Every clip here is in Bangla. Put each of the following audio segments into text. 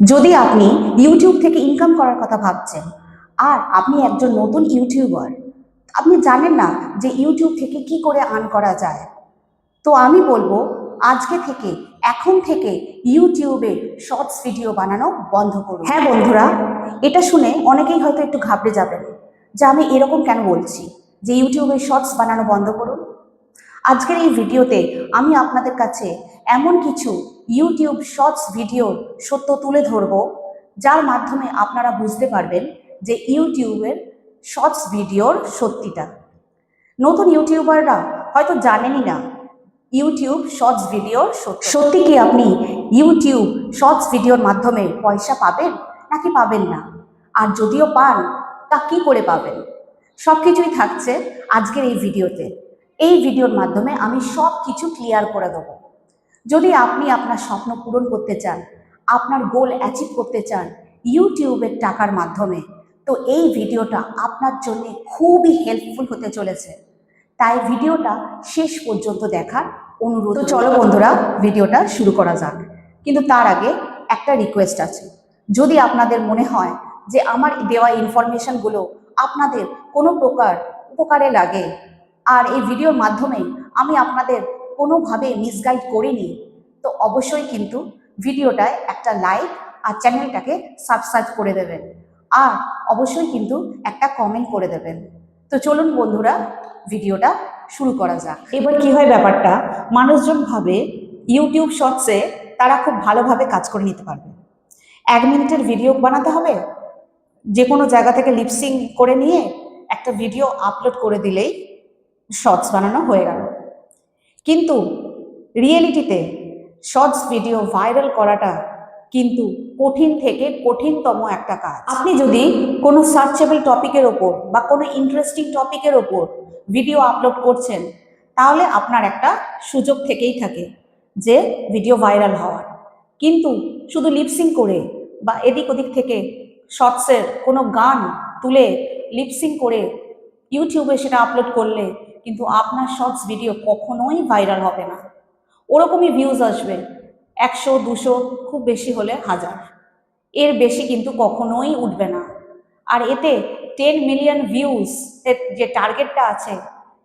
যদি আপনি ইউটিউব থেকে ইনকাম করার কথা ভাবছেন, আর আপনি একজন নতুন ইউটিউবার আপনি জানেন না যে ইউটিউব থেকে কি করে আর্ন করা যায়। তো আমি বলব, আজকে থেকে, এখন থেকে ইউটিউবে শর্টস ভিডিও বানানো বন্ধ করুন। হ্যাঁ বন্ধুরা, এটা শুনে অনেকেই হয়তো একটু ঘাবড়ে যাবেন যে আমি এরকম কেন বলছি যে ইউটিউবে শর্টস বানানো বন্ধ করুন? আজকের এই ভিডিওতে আমি আপনাদের কাছে এমন কিছু ইউটিউব শর্টস ভিডিওর সত্য তুলে ধরব, যার মাধ্যমে আপনারা বুঝতে পারবেন যে ইউটিউবের শর্টস ভিডিওর সত্যিটা। নতুন ইউটিউবাররা হয়তো জানেনই না ইউটিউব শর্টস ভিডিওর সত্যি। কি আপনি ইউটিউব শর্টস ভিডিওর মাধ্যমে পয়সা পাবেন, নাকি পাবেন না? আর যদিও পান, তা কি করে পাবেন? সব কিছুই থাকছে আজকের এই ভিডিওতে। এই ভিডিওর মাধ্যমে আমি সব কিছু ক্লিয়ার করে দেবো। যদি আপনি আপনার স্বপ্ন পূরণ করতে চান, আপনার গোল অ্যাচিভ করতে চান ইউটিউবের টাকার মাধ্যমে, তো এই ভিডিওটা আপনার জন্য খুবই হেল্পফুল হতে চলেছে। তাই ভিডিওটা শেষ পর্যন্ত দেখার অনুরোধ। চলো বন্ধুরা, ভিডিওটা শুরু করা যাক। কিন্তু তার আগে একটা রিকোয়েস্ট আছে। যদি আপনাদের মনে হয় যে আমার দেওয়া ইনফরমেশনগুলো আপনাদের কোনো প্রকার উপকারে লাগে, আর এই ভিডিওর মাধ্যমে আমি আপনাদের কোনোভাবে মিসগাইড করিনি, তো অবশ্যই কিন্তু ভিডিওটায় একটা লাইক আর চ্যানেলটাকে সাবস্ক্রাইব করে দেবেন। আর অবশ্যই কিন্তু একটা কমেন্ট করে দেবেন। তো চলুন বন্ধুরা, ভিডিওটা শুরু করা যাক। এবার কি হয় ব্যাপারটা, মানুষজন ভাবে ইউটিউব শর্টসে তারা খুব ভালোভাবে কাজ করে নিতে পারবে। এক মিনিটের ভিডিও বানাতে হবে যে কোনো জায়গা থেকে লিপসিং করে নিয়ে একটা ভিডিও আপলোড করে দিলেই শর্টস বানানো হয়ে গেল। কিন্তু রিয়েলিটিতে শর্টস ভিডিও ভাইরাল করাটা কিন্তু কঠিন থেকে কঠিনতম একটা কাজ। আপনি যদি কোনো সার্চেবল টপিকের ওপর বা কোনো ইন্টারেস্টিং টপিকের ওপর ভিডিও আপলোড করছেন, তাহলে আপনার একটা সুযোগ থেকেই থাকে যে ভিডিও ভাইরাল হওয়ার। কিন্তু শুধু লিপসিং করে বা এদিক ওদিক থেকে শর্টসের কোনো গান তুলে লিপসিং করে ইউটিউবে সেটা আপলোড করলে কিন্তু আপনার শর্টস ভিডিও কখনোই ভাইরাল হবে না। ওরকমই ভিউজ আসবে, একশো, দুশো, খুব বেশি হলে হাজার। এর বেশি কিন্তু কখনোই উঠবে না। আর এতে টেন মিলিয়ন ভিউজ যে টার্গেটটা আছে,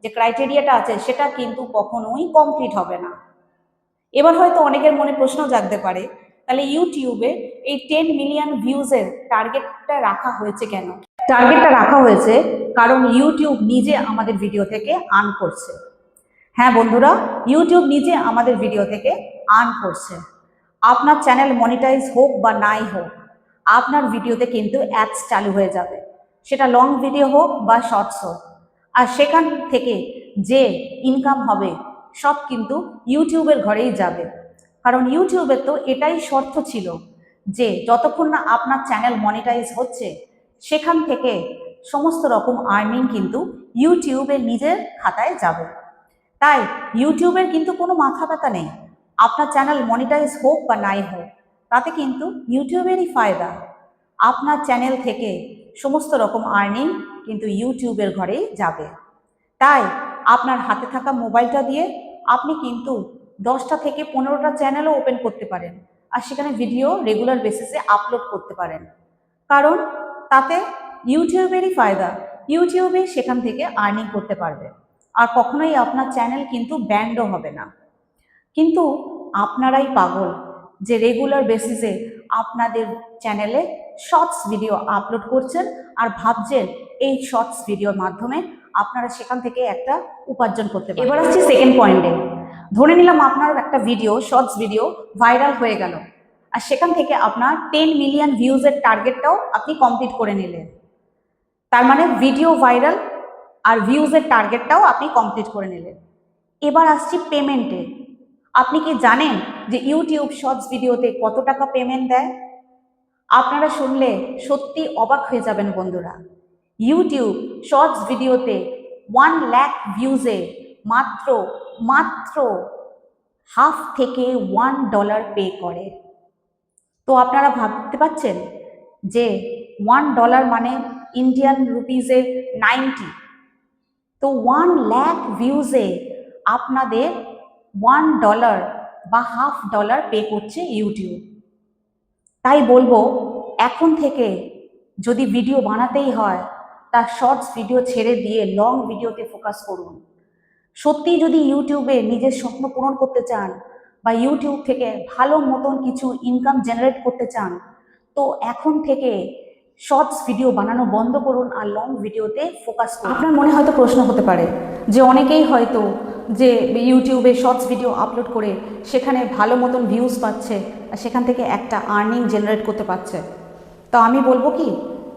যে ক্রাইটেরিয়াটা আছে, সেটা কিন্তু কখনোই কমপ্লিট হবে না। এবার হয়তো অনেকের মনে প্রশ্ন জাগতে পারে, তাহলে ইউটিউবে এই টেন মিলিয়ন ভিউজের টার্গেটটা রাখা হয়েছে কেন? টার্গেটটা রাখা হয়েছে, কারণ ইউটিউব নিজে আমাদের ভিডিও থেকে আর্ন করছে। হ্যাঁ বন্ধুরা ইউটিউব নিজে আমাদের ভিডিও থেকে আর্ন করছে। আপনার চ্যানেল মনিটাইজ হোক বা নাই হোক, আপনার ভিডিওতে কিন্তু অ্যাডস চালু হয়ে যাবে। সেটা লং ভিডিও হোক বা শর্টস হোক। আর সেখান থেকে যে ইনকাম হবে, সব কিন্তু ইউটিউবের ঘরেই যাবে। কারণ ইউটিউবের তো এটাই শর্ত ছিল যে যতক্ষণ না আপনার চ্যানেল মনিটাইজ হচ্ছে সেখান থেকে সমস্ত রকম আর্নিং কিন্তু ইউটিউবের নিজের খাতায় যাবে। তাই ইউটিউবের কিন্তু কোনো মাথা ব্যথা নেই। আপনার চ্যানেল মনিটাইজ হোক বা নাই হোক, তাতে কিন্তু ইউটিউবেরই ফায়দা। আপনার চ্যানেল থেকে সমস্ত রকম আর্নিং কিন্তু ইউটিউবের ঘরেই যাবে। তাই আপনার হাতে থাকা মোবাইলটা দিয়ে আপনি কিন্তু দশটা থেকে পনেরোটা চ্যানেলও ওপেন করতে পারেন। আর সেখানে ভিডিও রেগুলার বেসিসে আপলোড করতে পারেন। কারণ তাতে ইউটিউবেরই ফায়দা। ইউটিউবে সেখান থেকে আর্নিং করতে পারবে। আর কখনোই আপনার চ্যানেল কিন্তু ব্যান্ডও হবে না। কিন্তু আপনারাই পাগল যে রেগুলার বেসিসে আপনাদের চ্যানেলে শর্টস ভিডিও আপলোড করছেন আর ভাবছেন এই শর্টস ভিডিওর মাধ্যমে আপনারা সেখান থেকে একটা উপার্জন করতে পারেন এবার আসছি সেকেন্ড পয়েন্টে ধরে নিলাম আপনার একটা ভিডিও শর্টস ভিডিও ভাইরাল হয়ে গেল। আর সেখান থেকে আপনার টেন মিলিয়ন ভিউজের টার্গেটটাও আপনি কমপ্লিট করে নিলেন। তার মানে ভিডিও ভাইরাল আর ভিউজের টার্গেটটাও আপনি কমপ্লিট করে নিলেন। এবার আসছি পেমেন্টে আপনি কি জানেন যে ইউটিউব শর্টস ভিডিওতে কত টাকা পেমেন্ট দেয়? আপনারা শুনলে সত্যি অবাক হয়ে যাবেন বন্ধুরা। ইউটিউব শর্টস ভিডিওতে ওয়ান ল্যাক ভিউজে মাত্র মাত্র হাফ থেকে ওয়ান ডলার পে করে। তো আপনারা ভাবতে পাচ্ছেন যে ওয়ান ডলার মানে ইন্ডিয়ান রুপিজে নাইনটি তো ওয়ান ল্যাক ভিউজে আপনাদের ওয়ান ডলার বা হাফ ডলার পে করছে ইউটিউব তাই বলব, এখন থেকে যদি ভিডিও বানাতেই হয়, তার শর্টস ভিডিও ছেড়ে দিয়ে লং ভিডিওতে ফোকাস করুন। সত্যি যদি ইউটিউবে নিজের স্বপ্ন পূরণ করতে চান বা ইউটিউব থেকে ভালো মতন কিছু ইনকাম জেনারেট করতে চান, তো এখন থেকে শর্টস ভিডিও বানানো বন্ধ করুন আর লং ভিডিওতে ফোকাস করুন। আপনার মনে হয়তো প্রশ্ন হতে পারে যে অনেকেই হয়তো যে ইউটিউবে শর্টস ভিডিও আপলোড করে সেখানে ভালো মতন ভিউজ পাচ্ছে আর সেখান থেকে একটা আর্নিং জেনারেট করতে পারছে। তো আমি বলব কি,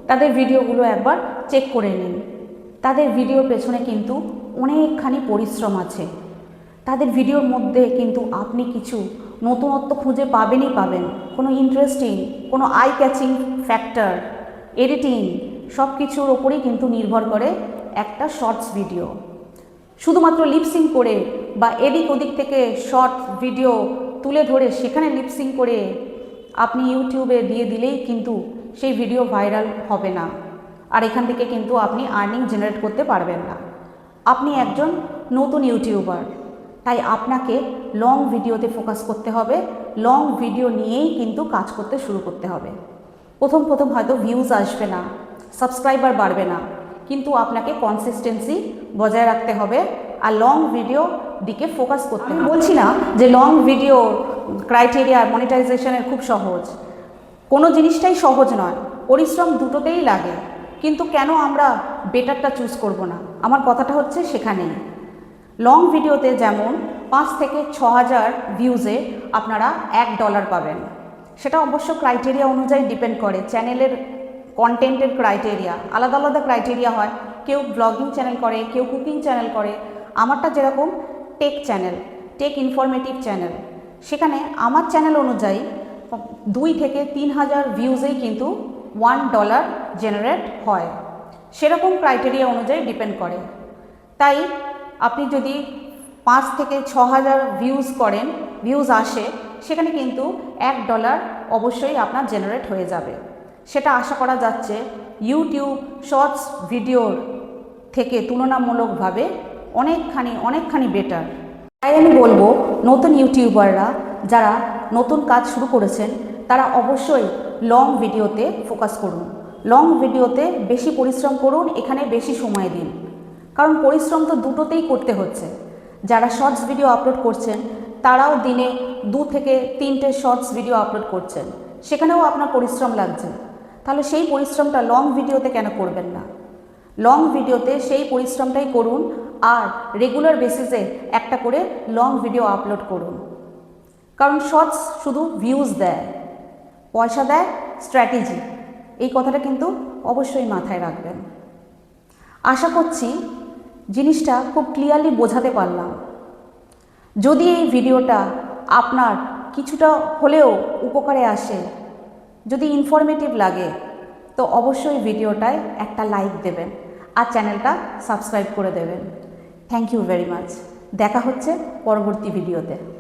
তাদের ভিডিওগুলো একবার চেক করে নিন। তাদের ভিডিওর পেছনে কিন্তু অনেকখানি পরিশ্রম আছে। তাদের ভিডিওর মধ্যে কিন্তু আপনি কিছু নতুনত্ব খুঁজে পাবেনই পাবেন। কোনো ইন্টারেস্টিং কোনো আই ক্যাচিং ফ্যাক্টর এডিটিং সব কিছুর ওপরেই কিন্তু নির্ভর করে একটা শর্টস ভিডিও শুধুমাত্র লিপসিং করে বা এদিক ওদিক থেকে শর্ট ভিডিও তুলে ধরে সেখানে লিপসিং করে আপনি ইউটিউবে দিয়ে দিলেই কিন্তু সেই ভিডিও ভাইরাল হবে না। আর এখান থেকে কিন্তু আপনি আর্নিং জেনারেট করতে পারবেন না। আপনি একজন নতুন ইউটিউবার। তাই আপনাকে লং ভিডিওতে ফোকাস করতে হবে। লং ভিডিও নিয়েই কিন্তু কাজ করতে শুরু করতে হবে। প্রথম প্রথম হয়তো ভিউজ আসবে না সাবস্ক্রাইবার বাড়বে না কিন্তু আপনাকে কনসিস্টেন্সি বজায় রাখতে হবে আর লং ভিডিও দিকে ফোকাস করতে হবে। বলছি না যে লং ভিডিও ক্রাইটেরিয়া মনিটাইজেশনের খুব সহজ। কোনো জিনিসটাই সহজ নয় পরিশ্রম দুটোতেই লাগে কিন্তু কেন আমরা বেটারটা চুজ করব না? আমার কথাটা হচ্ছে সেখানেই। লং ভিডিওতে যেমন পাঁচ থেকে ছ হাজার ভিউজে আপনারা এক ডলার পাবেন। সেটা অবশ্য ক্রাইটেরিয়া অনুযায়ী ডিপেন্ড করে। চ্যানেলের কন্টেন্টের ক্রাইটেরিয়া আলাদা আলাদা ক্রাইটেরিয়া হয়। কেউ ব্লগিং চ্যানেল করে, কেউ কুকিং চ্যানেল করে। আমারটা যেরকম tech channel tech informative channel সেখানে আমার চ্যানেল অনুযায়ী দুই থেকে তিন হাজার ভিউজেই কিন্তু ওয়ান ডলার জেনারেট হয়। সেরকম ক্রাইটেরিয়া অনুযায়ী ডিপেন্ড করে। তাই আপনি যদি পাঁচ থেকে ছ হাজার ভিউজ করেন ভিউজ আসে, সেখানে কিন্তু এক ডলার অবশ্যই আপনার জেনারেট হয়ে যাবে। সেটা আশা করা যাচ্ছে ইউটিউব শর্টস ভিডিওর থেকে তুলনামূলকভাবে অনেকখানি অনেকখানি বেটার তাই আমি বলব, নতুন ইউটিউবাররা যারা নতুন কাজ শুরু করেছেন, তারা অবশ্যই লং ভিডিওতে ফোকাস করুন। লং ভিডিওতে বেশি পরিশ্রম করুন, এখানে বেশি সময় দিন। কারণ পরিশ্রম তো দুটোতেই করতে হচ্ছে। যারা শর্টস ভিডিও আপলোড করছেন, তারাও দিনে দু থেকে তিনটে শর্টস ভিডিও আপলোড করছেন। সেখানেও আপনার পরিশ্রম লাগছে। তাহলে সেই পরিশ্রমটা লং ভিডিওতে কেন করবেন না? লং ভিডিওতে সেই পরিশ্রমটাই করুন আর রেগুলার বেসিসে একটা করে লং ভিডিও আপলোড করুন। কারণ শর্টস শুধু ভিউজ দেয়, পয়সা দেয় স্ট্র্যাটেজি এই কথাটা কিন্তু অবশ্যই মাথায় রাখবেন। আশা করছি জিনিসটা খুব ক্লিয়ারলি বোঝাতে পারলাম। যদি এই ভিডিওটা আপনার কিছুটা হলেও উপকারে আসে, যদি ইনফরমেটিভ লাগে, তো অবশ্যই ভিডিওটায় একটা লাইক দেবেন আর চ্যানেলটা সাবস্ক্রাইব করে দেবেন। থ্যাংক ইউ ভেরি মাচ দেখা হচ্ছে পরবর্তী ভিডিওতে।